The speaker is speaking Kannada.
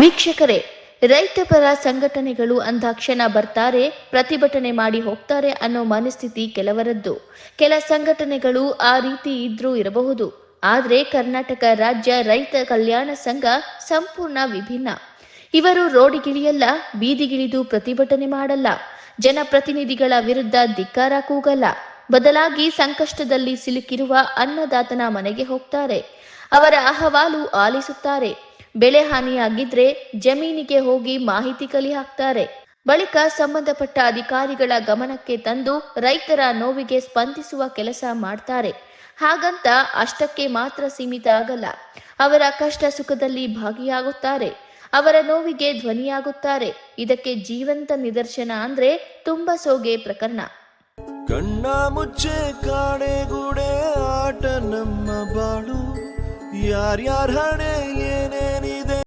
ವೀಕ್ಷಕರೇ ರೈತಪರ ಸಂಘಟನೆಗಳು ಅಂದಾಕ್ಷಣ ಬರ್ತಾರೆ, ಪ್ರತಿಭಟನೆ ಮಾಡಿ ಹೋಗ್ತಾರೆ ಅನ್ನೋ ಮನಸ್ಥಿತಿ ಕೆಲವರದ್ದು. ಕೆಲ ಸಂಘಟನೆಗಳು ಆ ರೀತಿ ಇದ್ರೂ ಇರಬಹುದು. ಆದರೆ ಕರ್ನಾಟಕ ರಾಜ್ಯ ರೈತ ಕಲ್ಯಾಣ ಸಂಘ ಸಂಪೂರ್ಣ ವಿಭಿನ್ನ. ಇವರು ರೋಡಿಗಿಳಿಯಲ್ಲ, ಬೀದಿಗಿಳಿದು ಪ್ರತಿಭಟನೆ ಮಾಡಲ್ಲ. ಜನಪ್ರತಿನಿಧಿಗಳ ವಿರುದ್ಧ ಧಿಕ್ಕಾರ ಕೂಗಲ್ಲ. ಬದಲಾಗಿ ಸಂಕಷ್ಟದಲ್ಲಿ ಸಿಲುಕಿರುವ ಅನ್ನದಾತನ ಮನೆಗೆ ಹೋಗ್ತಾರೆ. ಅವರ ಅಹವಾಲು ಆಲಿಸುತ್ತಾರೆ. ಬೆಳೆ ಹಾನಿಯಾಗಿದ್ರೆ ಜಮೀನಿಗೆ ಹೋಗಿ ಮಾಹಿತಿ ಕಲಿ ಹಾಕ್ತಾರೆ ಬಳಿಕ ಸಂಬಂಧಪಟ್ಟ ಅಧಿಕಾರಿಗಳ ಗಮನಕ್ಕೆ ತಂದು ರೈತರ ನೋವಿಗೆ ಸ್ಪಂದಿಸುವ ಕೆಲಸ ಮಾಡ್ತಾರೆ. ಹಾಗಂತ ಅಷ್ಟಕ್ಕೆ ಮಾತ್ರ ಸೀಮಿತ ಆಗಲ್ಲ. ಅವರ ಕಷ್ಟ ಸುಖದಲ್ಲಿ ಭಾಗಿಯಾಗುತ್ತಾರೆ. ಅವರ ನೋವಿಗೆ ಧ್ವನಿಯಾಗುತ್ತಾರೆ. ಇದಕ್ಕೆ ಜೀವಂತ ನಿದರ್ಶನ ಅಂದ್ರೆ ತುಂಬ ಸೋಗೆ ಪ್ರಕರಣ. ಕಣ್ಣ ಮುಚ್ಚೆ ಕಾಡೆಗೂಡೆ ಆಟ ನಮ್ಮ ಬಾಳು. ಯಾರ್ಯಾರ ಹಣೆ